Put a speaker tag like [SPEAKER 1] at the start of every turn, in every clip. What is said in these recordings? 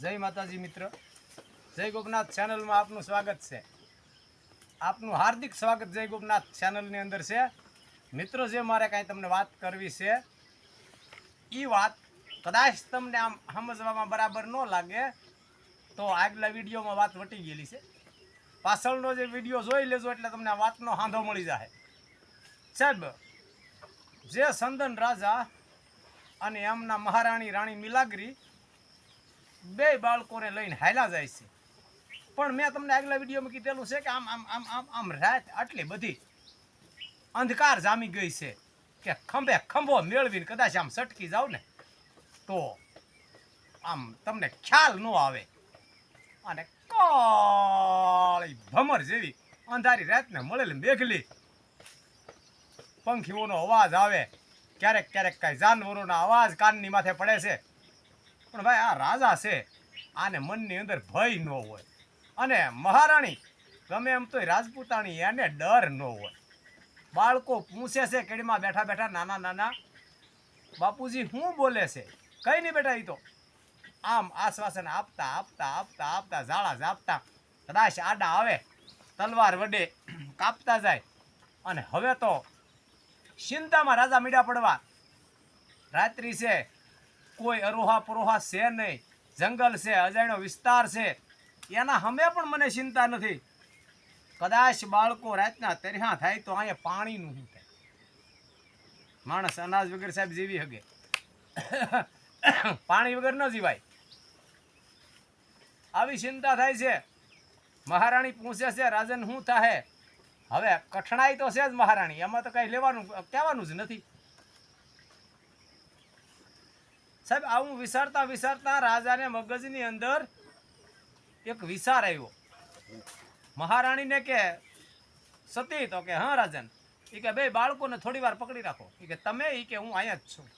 [SPEAKER 1] જય માતાજી મિત્ર. જય ગોપનાથ ચેનલમાં આપનું સ્વાગત છે. આપનું હાર્દિક સ્વાગત જય ગોપનાથ ચેનલની અંદર છે. મિત્રો, જે મારે કાંઈ તમને વાત કરવી છે એ વાત કદાચ તમને આમ સમજવામાં બરાબર ન લાગે, તો આગલા વિડીયોમાં વાત વટી ગયેલી છે. પાછળનો જે વીડિયો જોઈ લેજો, એટલે તમને વાતનો હાંધો મળી જાય સાહેબ, જે સંદન રાજા અને એમના મહારાણી રાણી મિલાગરી બે બાળકોને લઈને હાલા જાય છે. પણ મેં તમને આગલા વિડીયોમાં કીધેલું છે કે આમ આમ આમ આમ આમ રાત આટલી બધી અંધકાર જામી ગઈ છે કે ખંભે ખંભો મેળવીને કદાચ આમ સટકી જાવ ને તો આમ તમને ખ્યાલ ન આવે. અને કાળી ભમર જેવી અંધારી રાતને મળેલી મેઘલી પંખીઓનો અવાજ આવે. ક્યારેક ક્યારેક કાંઈ જાનવરોના અવાજ કાનની માથે પડે છે. પણ ભાઈ આ રાજા છે, આને મનની અંદર ભય ન હોય. અને મહારાણી, ગમે એમ તોય રાજપૂતાણી એને ડર ન હોય. બાળકો પૂછે છે કેડીમાં બેઠા બેઠા નાના નાના, બાપુજી શું બોલે છે? કઈ નહીં બેટા એ તો. આમ આશ્વાસન આપતા આપતા આપતા આપતા ઝાડા ઝાપતા કદાચ આડા આવે, તલવાર વડે કાપતા જાય. અને હવે તો ચિંતામાં રાજા મીડા પડવા. રાત્રિ છે કોઈ અરોહા પરોહા છે નહીં. જંગલ છે, અજાણ્યો વિસ્તાર છે. એના હમે પણ મને ચિંતા નથી. કદાચ બાળકો રાતના તર્યા થાય તો અહીંયા પાણીનું શું થાય? માણસ અનાજ વગર સાહેબ જીવી હગે પાણી વગર ન જીવાય. આવી ચિંતા થાય છે. મહારાણી પૂછે છે, રાજન, શું થાય હવે કઠણાઈ તો છે જ મહારાણી. એમાં તો કઈ લેવાનું, કહેવાનું જ નથી. સાહેબ, આવું વિચારતા વિચારતા રાજાને મગજની અંદર એક વિચાર આવ્યો. મહારાણીને કે, સતી તો કે, હા, રાજન. એ કે, બે બાળકોને થોડી વાર પકડી રાખો. એ કે, તમે? એ કે, હું અહીંયા જ છું.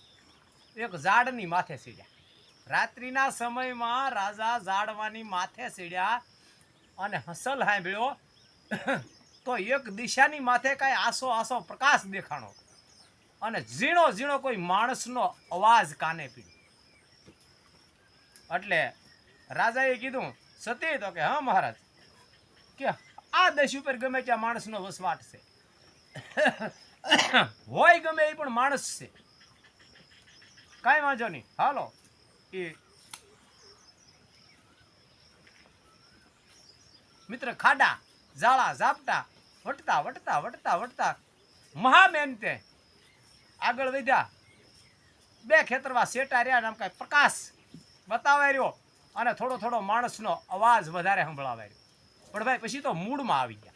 [SPEAKER 1] એક ઝાડની માથે સીડ્યા. રાત્રિના સમયમાં રાજા ઝાડવાની માથે સીડ્યા અને હસલ સાંભળ્યો, તો એક દિશાની માથે કાંઈ આસો આસો પ્રકાશ દેખાણો. અને ઝીણો ઝીણો કોઈ માણસનો અવાજ કાને પીડ્યો. એટલે રાજાએ કીધું, સતી તો કે, હા, મહારાજ. કે આ દશ ઉપર ગમે ત્યાં માણસનો વસવાટ છે. હોય ગમે એ પણ માણસ છે. કાંઈ વાંધો નહીં. હાલો. એ મિત્ર ખાડા, ઝાડા, ઝાપટા, વટતા વટતા વટતા વટતા મહામેનતે આગળ વધ્યા. બે ખેતરમાં સેટા રહ્યા ને આમ કાંઈ પ્રકાશ બતાવાય રહ્યો અને થોડો થોડો માણસનો અવાજ વધારે સંભળાવાઈ રહ્યો. પણ ભાઈ, પછી તો મૂળમાં આવી ગયા.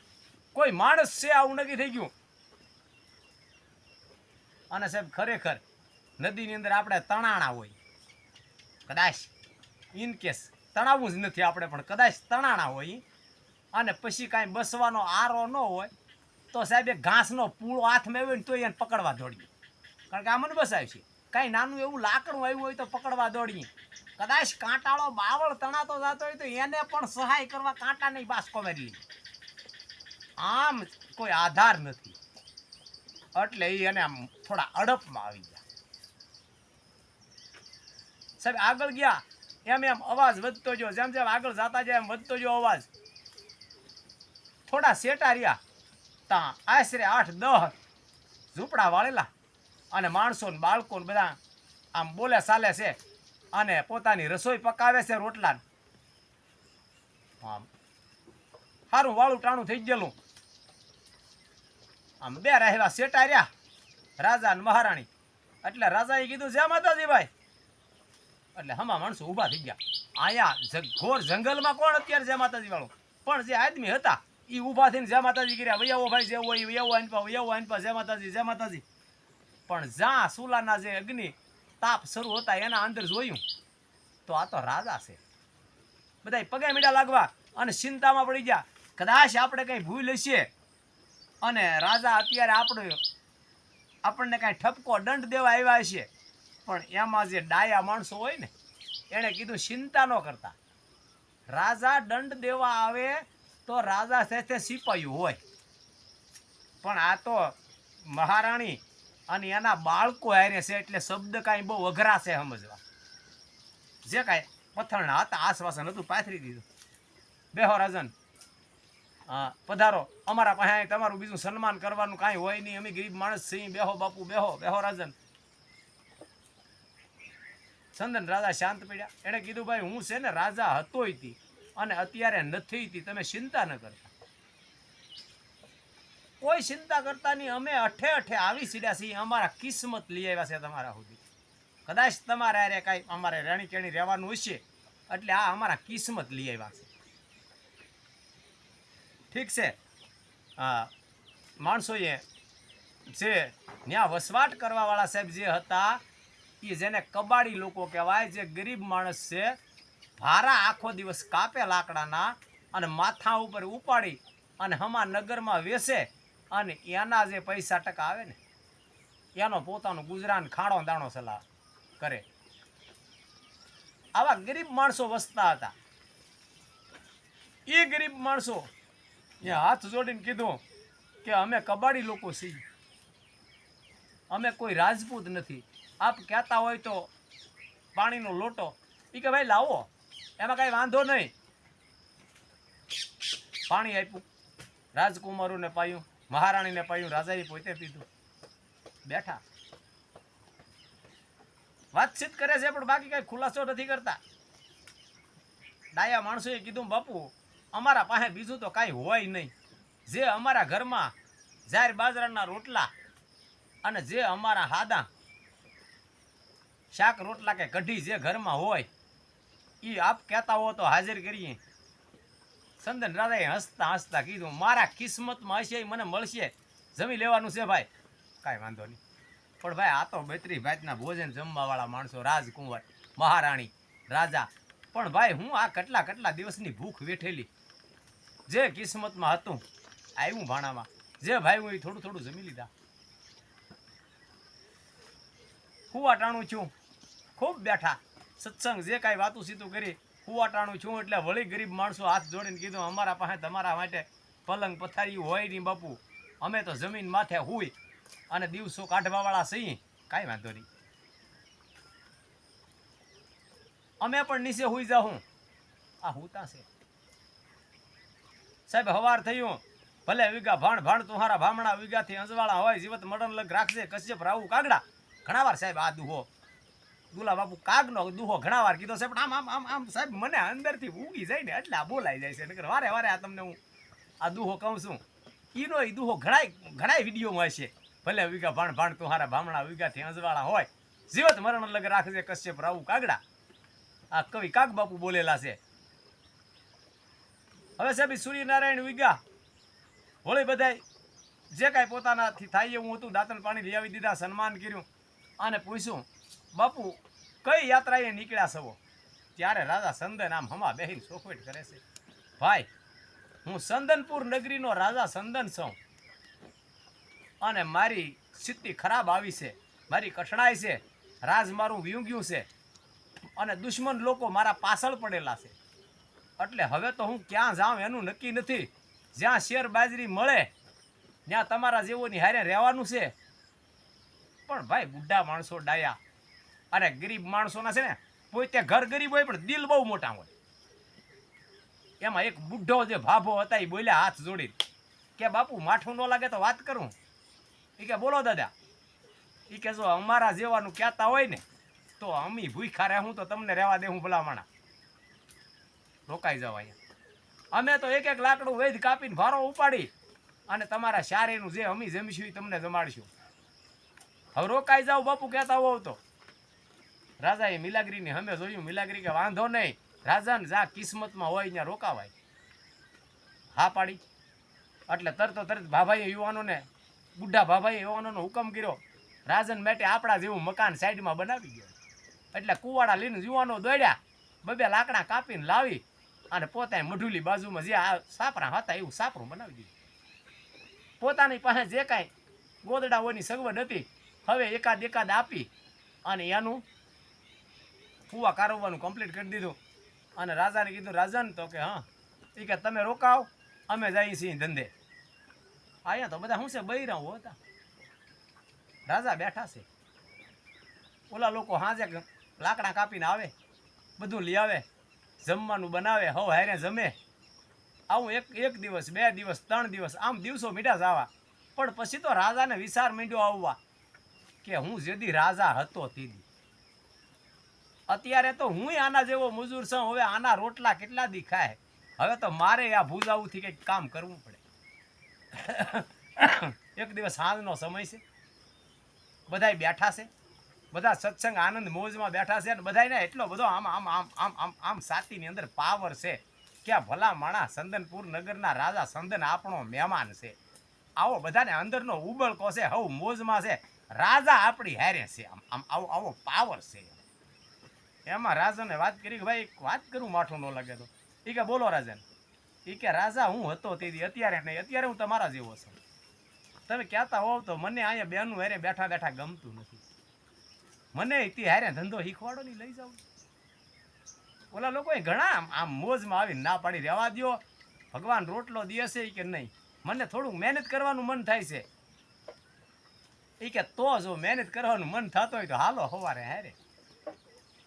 [SPEAKER 1] કોઈ માણસ છે આવું નક્કી થઈ ગયું? અને સાહેબ, ખરેખર નદીની અંદર આપણે તણાણા હોય. કદાચ ઇન કેસ તણાવવું જ નથી આપણે, પણ કદાચ તણાણા હોય અને પછી કાંઈ બસવાનો આરો ન હોય, તો સાહેબ એક ઘાસનો પૂળો હાથમાં આવ્યો ને તો એને પકડવા દોડીએ. કારણ કે આ મને બસાવ્યું છે. કાંઈ નાનું એવું લાકડું આવ્યું હોય તો પકડવા દોડીએ. કદાચ કાંટાળો બાવળ તણાતો જતો હોય તો એને પણ સહાય કરવા કાંટા નહીં બાસકો મારી આમ કોઈ આધાર નથી. એટલે એને આમ થોડા અડપમાં આવી ગયા. સાહેબ, આગળ ગયા. એમ એમ અવાજ વધતો ગયો. જેમ જેમ આગળ જતા જાય એમ વધતો ગયો અવાજ. થોડા સેટા રહ્યા. તા આશરે આઠ, દહ ઝૂંપડા વાળેલા અને માણસો ને બાળકો ને બધા આમ બોલે ચાલે છે. અને પોતાની રસોઈ પકાવે છે રોટલા સારું વાળું ટાણું થઈ ગયેલું. આમ બે રહેલા સેટા રહ્યા? રાજા અને મહારાણી. એટલે રાજાએ કીધું જય માતાજી ભાઈ એટલે હમા માણસો ઊભા થઈ ગયા. અહીંયા ઘોર જંગલમાં કોણ અત્યારે જય માતાજી વાળું પણ જે આદમી હતા એ ઊભા થઈને જય માતાજી કર્યા. વૈયાવો ભાઈ જેવો હોય, વૈયાવો આનપા વૈયાવો આનપા, જય માતાજી જય માતાજી. પણ જ્યાં સુલાના જે અગ્નિ તાપ શરૂ હતા, એના અંદર જોયું. તો આ તો રાજા છે. બધા પગે મીડા લાગવા અને ચિંતામાં પડી ગયા. કદાચ આપણે કંઈ ભૂલ હશે. અને રાજા અત્યારે આપણે આપણને કાંઈ ઠપકો દંડ દેવા આવ્યા હશે પણ એમાં જે ડાયા માણસો હોય ને, એણે કીધું ચિંતા ન કરતા. રાજા દંડ દેવા આવે તો રાજા સાથે સિપાયું હોય. પણ આ તો મહારાણી અને એના બાળકો હારે છે એટલે શબ્દ કાંઈ બહુ અઘરા છે સમજવા. જે કાંઈ પથ્થરના હતા આશ્વાસન હતું, પાથરી દીધું. બેહો રાજન. પધારો. અમારા પાસે તમારું બીજું સન્માન કરવાનું કાંઈ હોય નહીં. અમે ગરીબ માણસ છીએ. બેહો બાપુ, બેહો બેહો રાજન. ચંદન રાજા શાંત પડ્યા. એણે કીધું, ભાઈ, હું છે ને રાજા હતો તી અને અત્યારે નથી તી. તમે ચિંતા ન કરતા. કોઈ ચિંતા કરતા નહીં. અમે અઠે અઠે આવી સીડ્યા છીએ. અમારા કિસ્મત લઈ આવ્યા છે તમારા સુધી. કદાચ તમારે અરે કાંઈ અમારે રેણી કેણી રહેવાનું હશે, એટલે આ અમારા કિસ્મત લઈ આવ્યા છે. ઠીક છે? હા. માણસોએ જે ત્યાં વસવાટ કરવાવાળા સાહેબ જે હતા એ જેને કબાડી લોકો કહેવાય, જે ગરીબ માણસ છે, ભારા આખો દિવસ કાપે લાકડાના અને માથા ઉપર ઉપાડી અને હમા નગરમાં વેસે અને એના જે પૈસા ટકા આવે ને, એનો પોતાનું ગુજરાન ખાણો દાણો સલાહ કરે. આવા ગરીબ માણસો વસતા હતા. એ ગરીબ માણસો એ હાથ જોડીને કીધું કે અમે કબાડી લોકો છીએ. અમે કોઈ રાજપૂત નથી. આપ કહેતા હોય તો પાણીનો લોટો. એ કે ભાઈ લાવો, એમાં કાંઈ વાંધો નહીં. પાણી આપ્યું. રાજકુમારોને પાયું. મહારાણીને પાયું, રાજાએ પોતે પીધું. બેઠા. વાતચીત કરે છે, પણ બાકી કઈ ખુલાસો નથી કરતા. ડાયા માણસોએ કીધું, બાપુ, અમારા પાસે બીજું તો કાંઈ હોય નહીં. જે અમારા ઘરમાં ઝાર બાજરાના રોટલા અને જે અમારા હાદા શાક રોટલા કે કઢી જે ઘરમાં હોય એ આપ કહેતા હો તો હાજર કરીએ. સંદન રાજાએ હસતા હસતા કીધું, મારા કિસ્મતમાં હશે મને મળશે. જમી લેવાનું છે ભાઈ. કાંઈ વાંધો નહીં. પણ ભાઈ, આ તો બેત્રી ભાતના ભોજન જમવાવાળા માણસો રાજકુંવર, મહારાણી, રાજા. પણ ભાઈ, હું આ કેટલા કેટલા દિવસની ભૂખ વેઠેલી. જે કિસ્મતમાં હતું આવ્યું ભાણામાં. જે ભાઈ, હું એ થોડું થોડું જમી લીધા. હુવાટાણું છું. ખૂબ બેઠા. સત્સંગ જે કાંઈ વાતું સીતું કરી હુવાટાણું છું એટલે વળી ગરીબ માણસો હાથ જોડીને કીધું, અમારા પાસે તમારા માટે પલંગ પથારી હોય નહીં બાપુ. અમે તો જમીન માથે હોય અને દિવસો કાઢવાવાળા છીએ. કાંઈ વાંધો નહીં. અમે પણ નીચે હુઈ જાઉં આ હુતા છે? સાહેબ, હવાર થયું. ભલે વિગા ભાણ ભાણ તુહારા ભામણા વિગાથી અંજવાળા હોય, જીવત મડન લગ રાખશે કશ્યપ રાવું કાગડા. ઘણા વાર સાહેબ આ દુહો દુલા બાપુ કાગનો દુહો ઘણા વાર કીધો સાહેબ આમ આમ આમ આમ સાહેબ મને અંદરથી ઉગી જાય ને એટલે આ બોલાઈ જાય છે. નકર વારે વારે આ તમને હું આ દુહો કહું છું. ઈનો એ દુહો ઘણાય ઘણાય વિડીયોમાં હશે. ભલે વિગા ભાણ ભાણ તુહારા ભામણા વીઘાથી અંજવાળા હોય. જીવત મરણ લગ રાખજે કશ્યપ રાવું કાગડા. આ કવિ કાગ બાપુ બોલેલા છે. હવે સાહેબ સૂર્યનારાયણ વિગા હોળી બધાય, જે કાંઈ પોતાનાથી થાય એવું હતું, દાંતણ પાણી લઈ આવી દીધા, સન્માન કર્યું. અને પૂછ્યું, બાપુ કઈ યાત્રાએ નીકળ્યા સવો ત્યારે રાજા સંદન આમ હમા બેહીને સોફેટ કરે છે. ભાઈ, હું સંદનપુર નગરીનો રાજા સંદન છું. અને મારી સ્થિતિ ખરાબ આવી છે. મારી કઠણાઈ છે. રાજ મારું વ્યુંગ્યું છે. અને દુશ્મન લોકો મારા પાછળ પડેલા છે. એટલે હવે તો હું ક્યાં જાઉં એનું નક્કી નથી. જ્યાં શેર બાજરી મળે, ત્યાં તમારા જેવોની હારે રહેવાનું છે. પણ ભાઈ, બુઢા માણસો ડાયા અને ગરીબ માણસોના છે ને, પોતે ઘર ગરીબ હોય પણ દિલ બહુ મોટા હોય. એમાં એક બુઢો જે ભાભો હતા એ બોલ્યા હાથ જોડી કે બાપુ, માઠું ન લાગે તો વાત કરું. એ કે, બોલો દાદા. એ કે, જો અમારા જેવાનું કહેતા હોય ને, તો અમી ભૂખા રહે, હું તો તમને રહેવા દે હું ભલામણા. રોકાઈ જાવ અહીંયા. અમે તો એક એક લાકડું વેધ કાપીને ભારો ઉપાડી અને તમારા શારીનું જે અમી જમીશું એ તમને જમાડીશું. હવે રોકાઈ જાવ બાપુ, કહેતા હોવ તો. રાજાએ મિલાગરીની હમે જોયું, મિલાગરી કે વાંધો નહીં, રાજાને જા કિસ્મતમાં હોય ત્યાં રોકાવાય. હા પાડી. એટલે તરતો તરત ભાભાઈએ યુવાનોને, બુઢા ભાભાઈએ યુવાનોનો હુકમ કર્યો. રાજન માટે આપણા જેવું મકાન સાઈડમાં બનાવી ગયો. એટલે કુવાડા લઈને યુવાનો દોડ્યા, બબે લાકડા કાપીને લાવી અને પોતાની મઢુલી બાજુમાં જે આ સાપરા હતા એવું સાપરું બનાવી દીધું. પોતાની પાસે જે કાંઈ ગોદડાઓની સગવડ હતી, હવે એકાદ એકાદ આપી અને એનું કુવા કારવવાનું કમ્પ્લીટ કરી દીધું. અને રાજાને કીધું, રાજાને, તો કે, હા એ કે, તમે રોકાવ, અમે જઈએ છીએ ધંધે. અહીંયા તો બધા શું છે બૈરાઓ હતા. રાજા બેઠા છે. ઓલા લોકો હાજે લાકડા કાપીને આવે, બધું લઈ આવે, જમવાનું બનાવે, હવ હારે જમે. આવું એક એક દિવસ, બે દિવસ, ત્રણ દિવસ, આમ દિવસો મીઠા જવા પણ પછી તો રાજાને વિચાર મીંડ્યો આવવા કે હું જેદી રાજા હતો તેદી. અત્યારે તો હું આના જેવો મજૂર છું, હવે આના રોટલા કેટલા દી ખાય? હવે તો મારે આ ભૂજાવુંથી કંઈક કામ કરવું પડે. એક દિવસ સાંજનો સમય છે. બધાય બેઠા છે. બધા સત્સંગ આનંદ મોજમાં બેઠા છે અને બધાયને એટલો બધો આમ આમ આમ આમ આમ આમ સાતીની અંદર પાવર છે કે આ ભલા માણા સંદનપુર નગરના રાજા સંદન આપણો મહેમાન છે. આવો બધાને અંદરનો ઉબળકો છે, હવ મોજમાં છે. રાજા આપણી હારે છે. આમ આમ, આવો આવો પાવર છે. એમાં રાજાને વાત કરી કે ભાઈ વાત કરું માઠું ન લાગે તો. એ કે બોલો રાજન. એ કે રાજા, હું હતો તેથી અત્યારે નહીં, અત્યારે હું તમારા જેવો છું. તમે કહેતા હોવ તો મને અહીંયા બેનું હેરે બેઠા બેઠા ગમતું નથી. મને તે હારે ધંધો શીખવાડો નહીં લઈ જાઉં ઓલા લોકોએ ઘણા આમ- મોજમાં આવીને ના પાડી રહેવા દ્યો. ભગવાન રોટલો દેશે કે નહીં. મને થોડુંક મહેનત કરવાનું મન થાય છે. એ કે તો જો મહેનત કરવાનું મન થતું હોય તો હાલો સવારે હારે.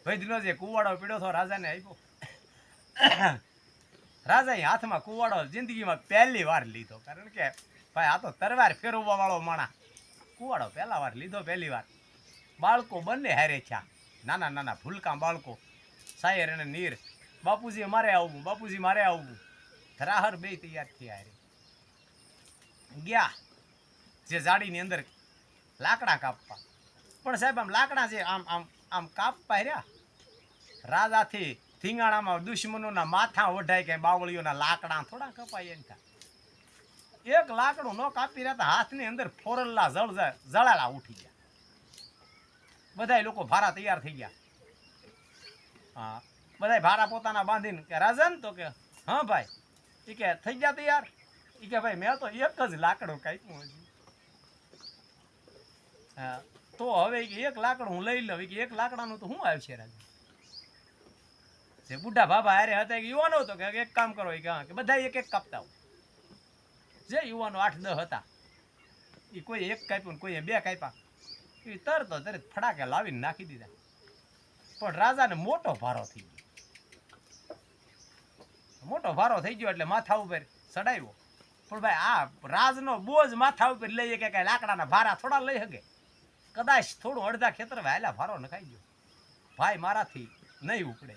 [SPEAKER 1] વૈદનો જે કુવાડો પીડ્યો હતો રાજાને આપ્યો. રાજાએ હાથમાં કુવાડો જિંદગીમાં પહેલી વાર લીધો. કારણ કે, ભાઈ, આ તો તરવાર ફેરવવા વાળો માણા કુવાડો પહેલા વાર લીધો, પહેલી વાર. બાળકો બંને હારે થયા. નાના નાના, ભૂલકા બાળકો. સાયર અને નીર. બાપુજી, મારે આવવું, બાપુજી, મારે આવવું. ધરાહર બે તૈયાર થયા હારે. ગયા. જે જાડીની અંદર લાકડા કાપવા. પણ સાહેબ, આમ લાકડા છે આમ આમ આમ કાપવા રહ્યા રાજાથી ધીંગાણામાં દુશ્મનોના માથા ઓઢાય કે બાવળીઓના લાકડા થોડા કપાય એમ થાય. એક લાકડું ન કાપી રહ્યા તો હાથની અંદર ફોરલ્લા જળ જળાલા ઉઠી ગયા. બધાય લોકો ભારા તૈયાર થઈ ગયા. હા, બધાય ભારા પોતાના બાંધીને કે, રાજન, તો કે, હા ભાઈ. એ કે, થઈ ગયા તૈયાર? એ કે, ભાઈ, મેં તો એક જ લાકડું કાપ્યું હજી. હા, તો હવે એક લાકડું હું લઈ લઉં. કે, એક લાકડાનું તો શું આવશે રાજા જે બુઢા બાબા હારે હતા યુવાનો હતો કે એક કામ કરો કે હા, કે બધા એક એક કાપતા જે યુવાનો આઠ દસ હતા એ કોઈ એક કાપ્યું ને કોઈએ બે કાપ્યા. એ તરત તરત ફડાકે લાવીને નાખી દીધા. પણ રાજાને મોટો ભારો થઈ ગયો. મોટો ભારો થઈ ગયો એટલે માથા ઉપર ચડાવ્યો પણ ભાઈ આ રાજનો બોજ માથા ઉપર લઈએ કે કાંઈ લાકડાના ભારા થોડા લઈ શકે કદાચ થોડું અડધા ખેતર વહેલા ભારો નખાઈ ગયો. ભાઈ મારાથી નહીં ઉપડે.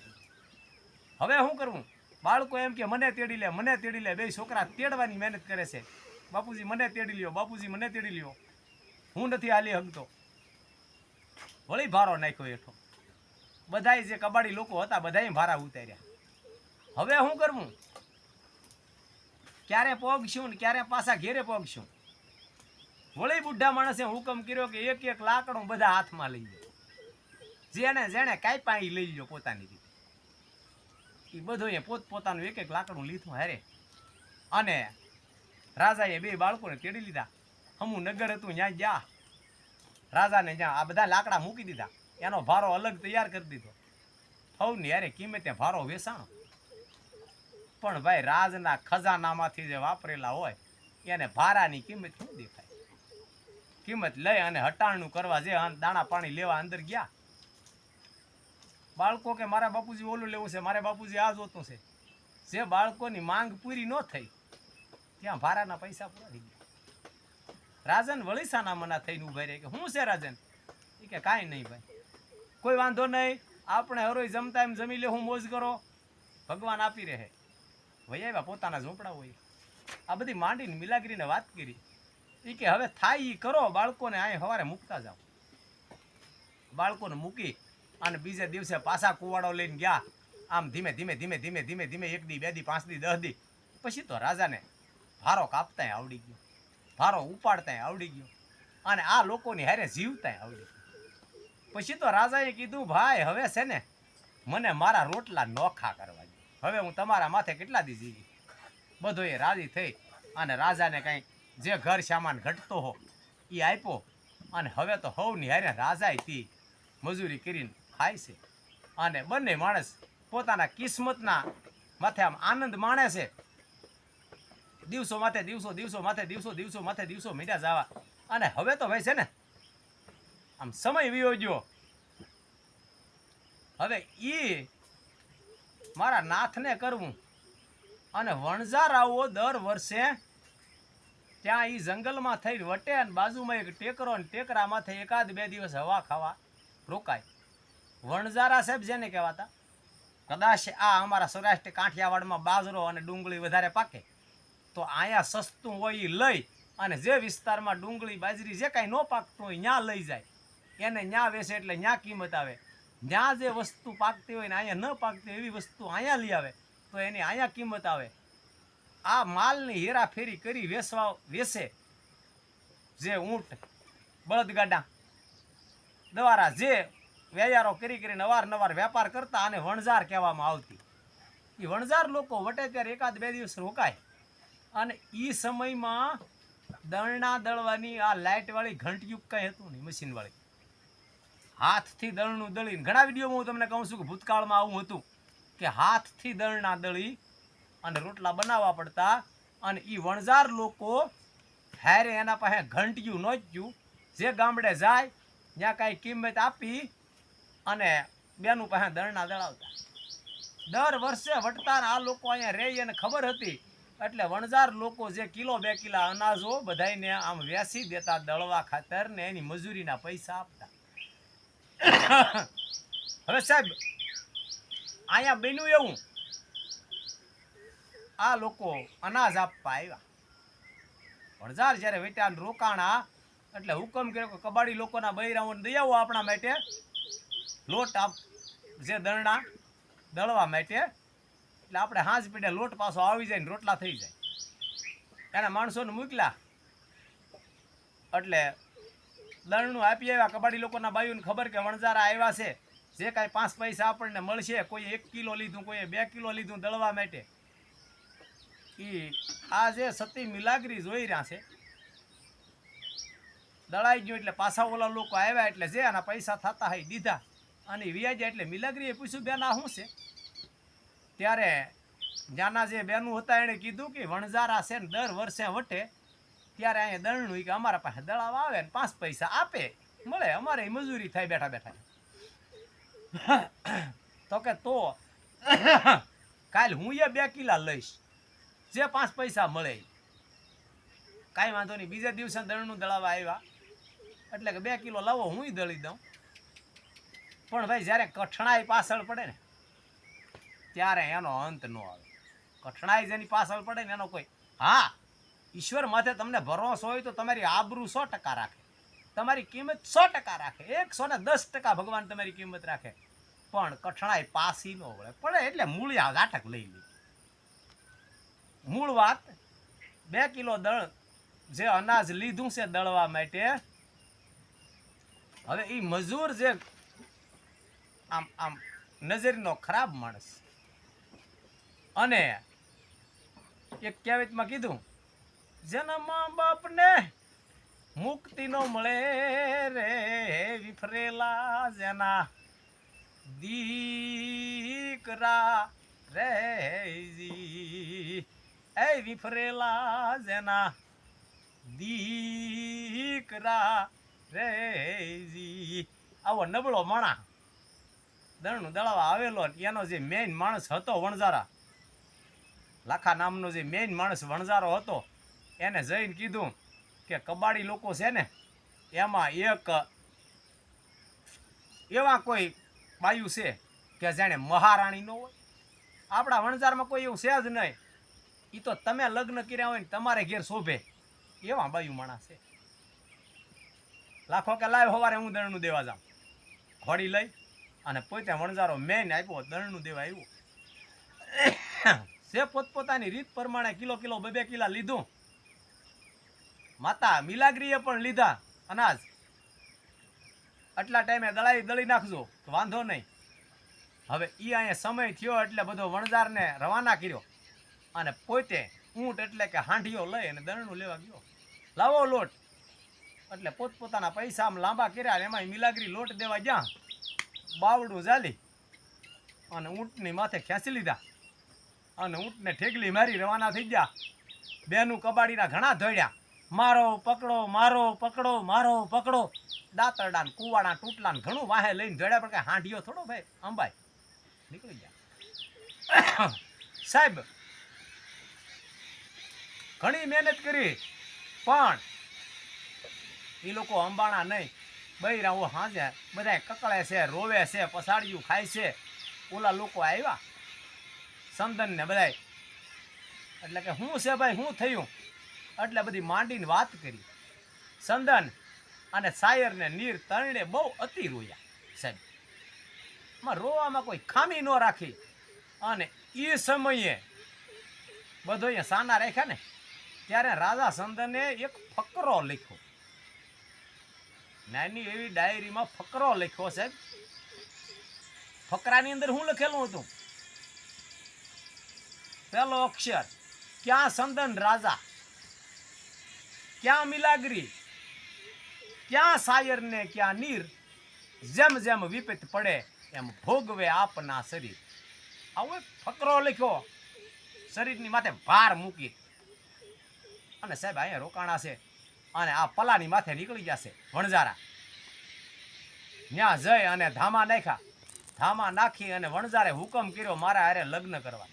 [SPEAKER 1] હવે શું કરવું બાળકો એમ કે, મને તેડી લે, મને તેડી લે. બે છોકરા તેડવાની મહેનત કરે છે. બાપુજી, મને તેડી લ્યો, બાપુજી, મને તેડી લ્યો. હું નથી હાલી હગતો. વળી ભારો નાખ્યો હેઠો. બધાય જે કબાડી લોકો હતા બધાએ ભારા ઉતાર્યા. હવે શું કરવું ક્યારે પોગશું ને ક્યારે પાછા ઘેરે પોગશું? વળી બુઢા માણસે હુકમ કર્યો કે એક એક લાકડું બધા હાથમાં લઈ લો જેને જેને કાંઈ પાણી લઈ લો પોતાની રીતે. એ બધું એ પોત, પોતાનું એક એક લાકડું લીધું હારે. અને રાજાએ બે બાળકોને તેડી લીધા. હમું નગર હતું ત્યાં ગયા. રાજાને જ્યાં આ બધા લાકડા મૂકી દીધા. એનો ભારો અલગ તૈયાર કરી દીધો. હવની યારે કિંમતે ભારો વેચાણો. પણ ભાઈ, રાજના ખજાનામાંથી જે વાપરેલા હોય, એને ભારાની કિંમત શું દેખાય? કિંમત લઈ અને હટાણું કરવા જે દાણા પાણી લેવા અંદર ગયા. બાળકો કે મારા બાપુજી ઓલું લેવું છે, મારે બાપુજી આ જોતું છે. જે બાળકોની માંગ પૂરી ન થઈ, ત્યાં ભારાના પૈસા પૂરા ગયા. રાજન વળીસાના મના થઈને ઊભા રહે કે શું છે રાજન? એ કે, કાંઈ નહીં ભાઈ. કોઈ વાંધો નહીં, આપણે હરોય જમતા એમ જમી લે, હું મોજ કરો. ભગવાન આપી રહે. વહી આવ્યા પોતાના ઝોપડા હોય આ બધી માંડીને મિલાગરીને વાત કરી. એ કે, હવે થાય એ કરો, બાળકોને અહીં સવારે મૂકતા જાઓ. બાળકોને મૂકી અને બીજે દિવસે પાછા કુવાડો લઈને ગયા. આમ ધીમે ધીમે ધીમે ધીમે ધીમે ધીમે એક દી, બે દી, પાંચ દી, દસ દી. પછી તો રાજાને ભારો કાપતાય આવડી ગયો. ભારો ઉપાડતાય આવડી ગયો. અને આ લોકોની હારે જીવતાય આવડી ગયો. પછી તો રાજાએ કીધું, ભાઈ, હવે છે ને મને મારા રોટલા નોખા કરવા દે. હવે હું તમારા માથે કેટલા દી જીવી બધો એ રાજી થઈ અને રાજાને કાંઈ જે ઘર સામાન ઘટતો હો એ આપ્યો. અને હવે તો હવની હારે રાજાએ તી મજૂરી કરીને ખાય છે. અને બંને માણસ પોતાના કિસ્મતના માથે આમ આનંદ માણે છે. દિવસો માથે દિવસો દિવસો માથે દિવસો દિવસો માથે દિવસો મીઠા જવા. અને હવે તો ભાઈ છે ને, આમ સમય વિયો હવે એ મારા નાથને કરવું. અને વણઝારાઓ દર વર્ષે ત્યાં એ જંગલમાં થઈ વટે અને બાજુમાં એક ટેકરો ને ટેકરામાંથી એકાદ બે દિવસ હવા ખાવા રોકાય. વણઝારા સાહેબ જેને કહેવાતા. કદાચ આ અમારા સૌરાષ્ટ્ર કાઠિયાવાડમાં બાજરો અને ડુંગળી વધારે પાકે, તો અહીંયા સસ્તું હોય એ લઈ અને જે વિસ્તારમાં ડુંગળી, બાજરી જે કાંઈ ન પાકતું હોય ત્યાં લઈ જાય. એને ન્યા વેચે એટલે ન્યા કિંમત આવે. જ્યાં જે વસ્તુ પાકતી હોય ને અહીંયા ન પાકતી એવી વસ્તુ અહીંયા લઈ આવે, તો એની અહીંયા કિંમત આવે. આ માલની હેરાફેરી કરી વેચવા વેસે જે ઊંટ, બળદગાડા, દ્વારા જે વેયારો કરી કરીને અવારનવાર વેપાર કરતા અને વણઝાર કહેવામાં આવતી. એ વણઝાર લોકો વટે ત્યારે એકાદ બે દિવસ રોકાય. અને એ સમયમાં દળના દળવાની આ લાઇટવાળી ઘંટયુગ કંઈ હતું નહીં મશીનવાળી હાથથી દળનું દળીને ઘણા વિડીયોમાં હું તમને કહું છું કે ભૂતકાળમાં આવું હતું કે હાથથી દળના દળી અને રોટલા બનાવવા પડતા અને એ વણઝાર લોકો હારે એના પાસે ઘંટિયું નોચ્યું. જે ગામડે જાય, ત્યાં કાંઈ કિંમત આપી અને બેનું પાસે દળના દળાવતા દર વર્ષે વટતા આ લોકો અહીંયા રહી અને ખબર હતી. એટલે વણઝાર લોકો જે કિલો બે કિલા અનાજો બધાને આમ વ્યાસી દેતા દળવા ખાતર ને એની મજૂરીના પૈસા આપતા. હવે સાહેબ, અહીંયા બન્યું એવું. આ લોકો અનાજ આપવા આવ્યા. વણઝાર જ્યારે વેટ્યા રોકાણા, એટલે હુકમ કર્યો કબાડી લોકોના બૈરાઓને દઈ આપણા માટે. લોટ આપ જે દરણા દળવા માટે એટલે આપણે હાંજ પીડે લોટ પાછો આવી જાય ને રોટલા થઈ જાય. એના માણસોને મૂકલા. એટલે દળનું આપી આવ્યા, કબાડી લોકોના બાયુને ખબર કે વણઝારા આવ્યા છે. જે કાંઈ પાંચ પૈસા આપણને મળશે, કોઈ એક કિલો લીધું કોઈએ બે કિલો લીધું દળવા માટે. એ આ જે સતી મિલાગરી જોઈ રહ્યા છે. દળાઈ ગયું એટલે પાછા ઓલા લોકો આવ્યા એટલે જે આના પૈસા થતા હોય દીધા. અને વ્યાજ એટલે મિલાગરીએ પૂછ્યું, બેન, આ શું છે? ત્યારે જ્યાંના જે બેનું હતા એણે કીધું કે, વણઝારા છે ને દર વર્ષે વટે ત્યારે અહીંયા દળનું કે અમારા પાસે દળાવ આવે ને પાંચ પૈસા આપે, મળે, અમારે મજૂરી થાય બેઠા બેઠા. તો કે તો કાલ હું એ બે કિલા લઈશ, જે પાંચ પૈસા મળે કાંઈ વાંધો નહીં, બીજા દિવસે દળનું દળાવા આવ્યા. એટલે કે બે કિલો લાવો, હું દળી દઉં. પણ ભાઈ, જ્યારે કઠણાઈ પાછળ પડે ને, ત્યારે એનો અંત ન આવે. કઠણાઈ જેની પાછળ પડે ને, એનો કોઈ હા, ઈશ્વર માથે તમને ભરોસો હોય તો તમારી આબરૂ સો ટકા રાખે. તમારી કિંમત સો ટકા રાખે. એકસો ને દસ ટકા ભગવાન તમારી કિંમત રાખે. પણ કઠણાઈ પાસી ન વળે. પડે એટલે મૂળિયા ગાંઠક લઈ લે. મૂળ વાત, બે કિલો દળ જે અનાજ લીધું છે દળવા માટે, હવે એ મજૂર જે આમ આમ, નજરનો ખરાબ માણસ. અને એક કહેવતમાં કીધું જેના બાપને મુક્તિ નો મળે રે વિફરેલા જેના દીકરા રે એ વિફરેલા જેના દીકરા રે આવો નબળો માણા દળનું દળાવા આવેલો એનો જે મેઇન માણસ હતો વણઝારા, લાખા નામનો જે મેઇન માણસ વણઝારો હતો, એને જઈને કીધું કે કબાડી લોકો છે ને, એમાં એક એવા કોઈ બાયુ છે કે જાણે મહારાણી ન હોય. આપણા વણઝારમાં કોઈ એવું છે જ નહીં. એ તો તમે લગ્ન કર્યા હોય ને તમારે ઘેર શોભે. એવા બાયુ માણસ છે. લાખો કે લાવ સવારે હું દરણું દેવા જાઉં. ઘોડી લઈ અને પોતે વણઝારો મેન આપ્યો, દળનું દેવા આવ્યું જે પોતપોતાની રીત પ્રમાણે કિલો કિલો, બે બે કિલા લીધું. માતા મિલાગરીએ પણ લીધા અનાજ. આટલા ટાઈમે દળાઈ દળી નાખજો વાંધો નહીં. હવે ઈ અહીંયા સમય થયો એટલે બધો વણઝારને રવાના કર્યો. અને પોતે ઊંટ એટલે કે હાંઢીઓ લઈ અને દળનું લેવા ગયો. લાવો લોટ. એટલે પોતપોતાના પૈસા આમ લાંબા કર્યા એમાં મિલાગરી લોટ દેવા ગયા. બાવડું ઝાલી અને ઊંટની માથે ખેંચી લીધા. અને ઊંટને ઠેકલી મારી રવાના થઈ ગયા. બેનું કબાડીના ઘણા ધોડ્યા મારો પકડો મારો પકડો મારો પકડો. દાતરડા કુવાડા તૂટલા ઘણું વાહે લઈને ધોડ્યા પણ કઈ હાંડિયો થોડો ભાઈ અંબાઈ. નીકળી ગયા. સાહેબ, ઘણી મહેનત કરી, પણ એ લોકો અંબાણા નહીં. બૈરા હું હાજે બધા કકળે છે, રોવે છે પસાડિયું ખાય છે. ઓલા લોકો આવ્યા. સંદન ને બધાય. એટલે કે શું છે ભાઈ શું થયું? એટલે બધી માંડીને વાત કરી. સંદન અને સાયરને નીર તરણે બહુ અતિ રોયા, સાહેબ. માં રોવામાં કોઈ ખામી ન રાખી. અને એ સમયે બધો અહીંયા સાના રાખ્યા ને, ત્યારે રાજા સંદને એક ફકરો લખ્યો. નાની એવી ડાયરીમાં ફકરો લખ્યો સાહેબ ફકરાની અંદર શું લખેલું હતું? પહેલો અક્ષર, ક્યાં સંદન રાજા? ક્યાં મિલાગરી? ક્યાં સાયર ને ક્યાં નીર? જેમ જેમ વિપત પડે, એમ ભોગવે આપના શરીર. આવો ફકરો લખ્યો. શરીરની માથે ભાર મૂકી. અને સાહેબ, અહીંયા રોકાણા છે. અને આ પલાની માથે નીકળી જશે વણઝારા. ત્યાં જઈ અને ધામા નાખ્યા. ધામા નાખી અને વણઝારે હુકમ કર્યો, મારા હારે લગ્ન કરવા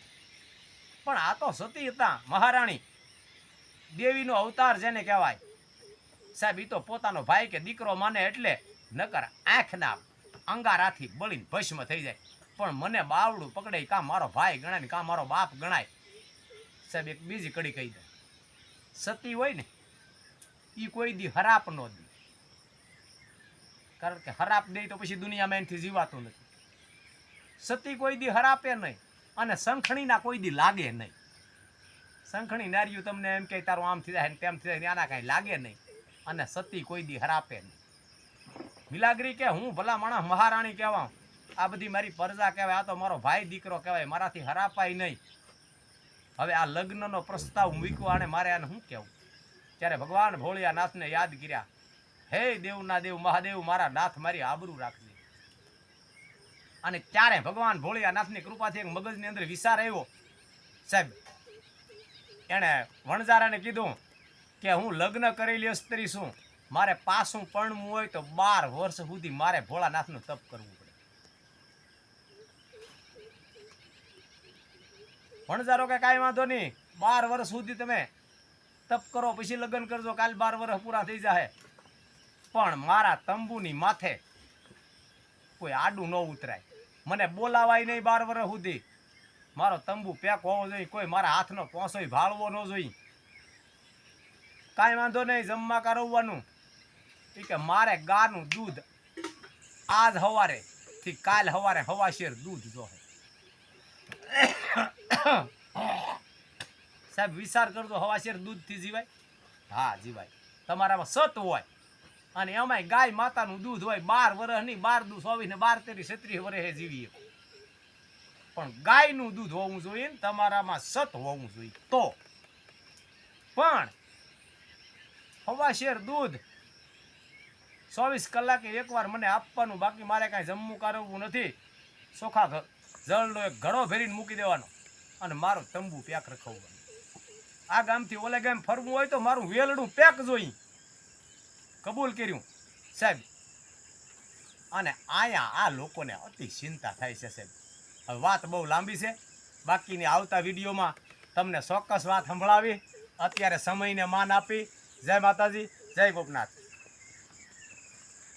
[SPEAKER 1] પણ આ તો સતી હતા, મહારાણી. દેવીનો અવતાર જેને કહેવાય. સાહેબ એ તો પોતાનો ભાઈ કે દીકરો માને એટલે નકર આંખના અંગારાથી બળીને ભસ્મ થઈ જાય. પણ મને બાવડું પકડે કાં મારો ભાઈ ગણાય ને કાં મારો બાપ ગણાય. સાહેબ, એક બીજી કડી કહી દે સતી હોય ને એ કોઈ દી હરાપ ન દે. કારણ કે હરાપ દે તો પછી દુનિયામાં એનાથી જીવાતું નથી. સતી કોઈ દી હરાપે નહીં અને સંખણીના કોઈ દી લાગે નહીં. સંખણી નાર્યું તમને એમ કે તારું આમ થઈ જાય તેમ થઈ જાય આના કાંઈ લાગે નહીં અને સતી કોઈ દી હરાપે નહીં. મિલાગરી કે હું ભલા માણસ મહારાણી કહેવા આ બધી મારી પરજા કહેવાય, આ તો મારો ભાઈ દીકરો કહેવાય, મારાથી હરાપાય નહીં. હવે આ લગ્નનો પ્રસ્તાવ મૂક્યો આને મારે આને શું કહેવું? ત્યારે ભગવાન ભોળિયા નાથને યાદ કર્યા, હે દેવના દેવ, મહાદેવ, મારા નાથ મારી આબરૂ રાખજે. અને ત્યારે ભગવાન ભોળિયા નાથની કૃપાથી એક મગજની અંદર વિચાર આવ્યો, સાહેબ, એણે વણઝારાને કીધું કે હું લગ્ન કરેલી સ્ત્રી છું, મારે પાછું પરણવું હોય તો બાર વર્ષ સુધી મારે ભોળાનાથનું તપ કરવું પડે. વણઝારો કે કાંઈ વાંધો નહીં, બાર વર્ષ સુધી તમે તપ કરો, પછી લગ્ન કરજો, કાલ બાર વર્ષ પૂરા થઈ જાય પણ મારા તંબુની માથે કોઈ આડું ન ઉતરાય. મને બોલાવાય નહીં બાર વર્ષ સુધી. મારો તંબુ પેક હોવો જોઈએ, કોઈ મારા હાથનો પોસોય ભાળવો ન જોઈએ. કાંઈ વાંધો નહીં, જમવા કરવવાનું એ કે મારે ગાનું દૂધ આજ હવારે થી કાલ હવારે હવાશેર દૂધ જોહે. સાહેબ, વિચાર કરજો, હવા શેર દૂધથી જીવાય? હા, જીવાય. તમારામાં સત હોય અને એમાંય ગાય માતાનું દૂધ હોય, બાર વર્ષ નહીં બાર દૂધ ચોવીસ બાર તેરી છત્રીસ વર્ષે જીવીએ. પણ ગાયનું દૂધ હોવું જોઈએ ને તમારામાં સત હોવું જોઈએ તો. પણ હવા શેર દૂધ ચોવીસ કલાકે એકવાર મને આપવાનું, બાકી મારે કાંઈ જમવું કરવું નથી. ચોખા જળનો એક ઘડો ભેરીને મૂકી દેવાનો અને મારો તંબુ પ્યાક રખવવાનું. આ ગામથી ઓલે ગામ ફરવું હોય તો મારું વેલડું પેક જોઈ. કબૂલ કર્યું. સાહેબ, અને આયા આ લોકોને અતિ ચિંતા થાય છે સાહેબ. હવે વાત બહુ લાંબી છે. બાકીની આવતા વિડીયોમાં તમને ચોક્કસ વાત સંભળાવી. અત્યારે સમયને માન આપી. જય માતાજી, જય ગોપનાથ.